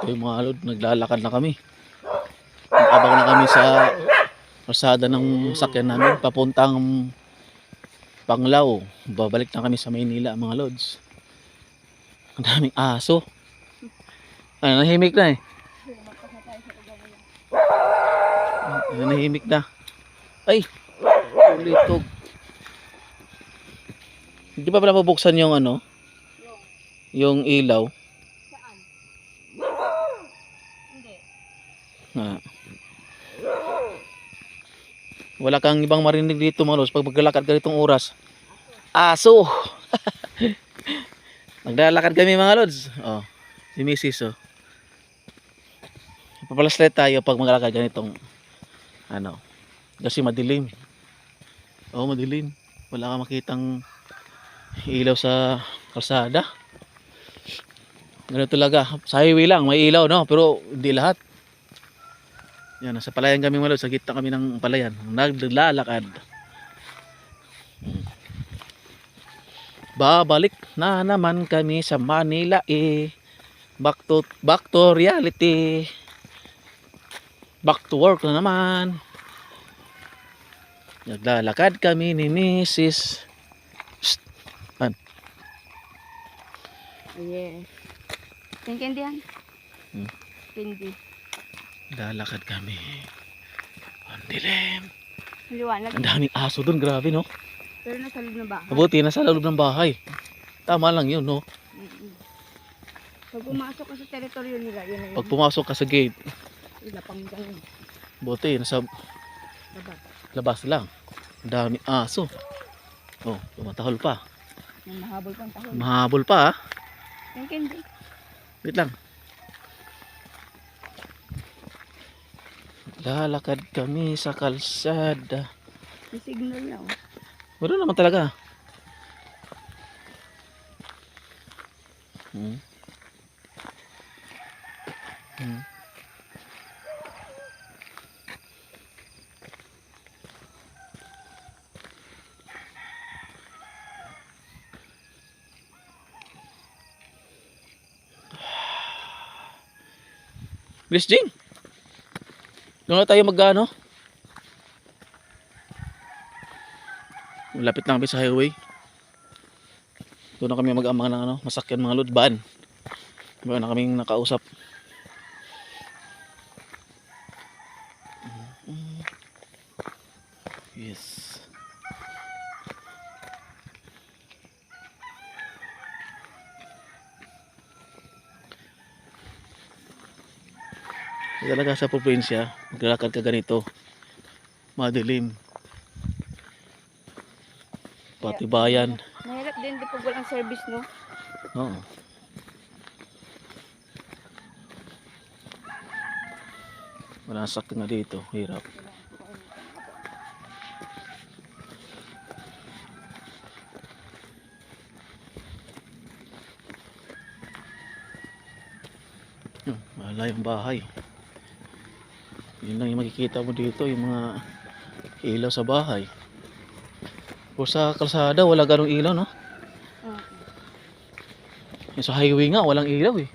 Ito yung mga lod, naglalakad na kami. Abang na kami sa kalsada ng sakyan namin, papuntang Panglao. Babalik na kami sa Maynila, mga lods. Ang daming aso. Ay, nahimik na eh. Ay, nahimik na. Ay, ulitog. Hindi pa pala mabuksan yung ano? Yung ilaw. Saan? Hindi. Wala kang ibang marinig dito mga lods pag maglalakad ka ditong oras. Aso! Naglalakad kami mga lods. Oh, si Mrs. Oh. Papalaslet tayo pag maglalakad ganitong ano. Kasi madilim. Oh, madilim. Wala kang makitang ilaw sa kalsada. Ganun talaga. Sa highway lang, may ilaw, no? Pero hindi lahat. Yan, nasa palayan kami malo, sa gitna kami ng palayan. Naglalakad. Babalik na naman kami sa Manila eh. Back to, back to reality. Back to work na naman. Naglalakad kami ni Mrs. Yes. Yung candy yan? Hmm. Candy. Naglalakad kami. Ang dilim. Liwanag. Ang daming aso doon, grabe no. Pero nasa loob na ba? Mabuti, nasa loob ng bahay. Tama lang yun, no? Mm-mm. Pag pumasok ka sa teritoryo nila, yun na yun. Pag pumasok ka sa gate, Ilapang dyan. buti, nasa Dapat. labas lang. Ang daming aso. Oh, tumatahol pa. Mahabol pang tahon. Mahabol pa, ah. Yung candy. Wait lang. Lalakad kami sa kalsada. May signal na. Oh. Meron naman talaga. Hmm. Hmm. Bilis Jing. Doon na tayo magano. Lapit lang kami sa highway. Doon na kami mag-amang ng ano, masakyan mga load van. Meron na kaming nakausap. Yes. Talaga sa probinsya, maglalakad ka ganito. Madilim. Pati bayan. Mahirap din di pag walang service, no? Oo. Wala sakit na dito. Hirap. Hmm, wala yung bahay. Yun lang yung makikita mo dito, yung mga ilaw sa bahay. O sa kalsada, wala ganong ilaw, no? Yung sa highway nga, walang ilaw eh.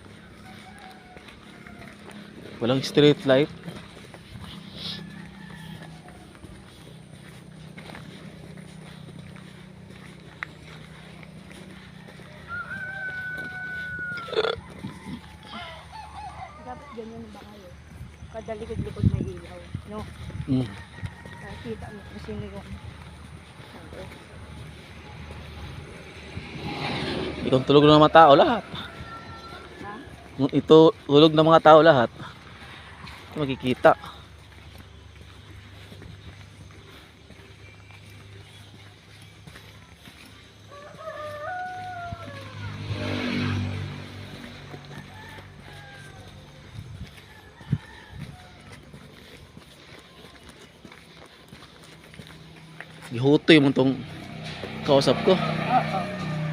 Walang street light. Dapat ganyan ba kayo? Kada likod-likod may ilaw, no? Mm. Nakikita mo kung sino yung. Itong tulog ng mga tao lahat. Ha? Ito tulog ng mga tao lahat. Makikita. Gihutoy mo tong kausap ko. Oo.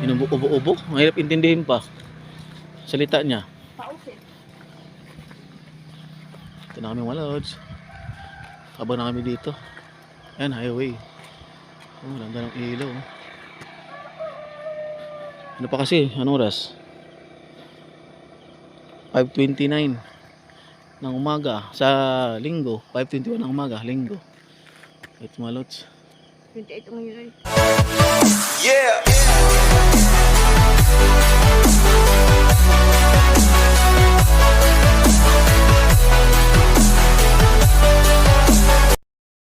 Inubo-ubo-ubo. Mahirap intindihin pa. Salita niya. Pausin. Ito na kami mga lods. Habang na kami dito. Ayan, highway. Oh, ganda ng ilaw. oh. Ano pa kasi? Anong oras? 5.29 ng umaga sa linggo. 5.21 ng umaga, linggo. Ito mga lods. 28 ang ngayon ay. Yeah.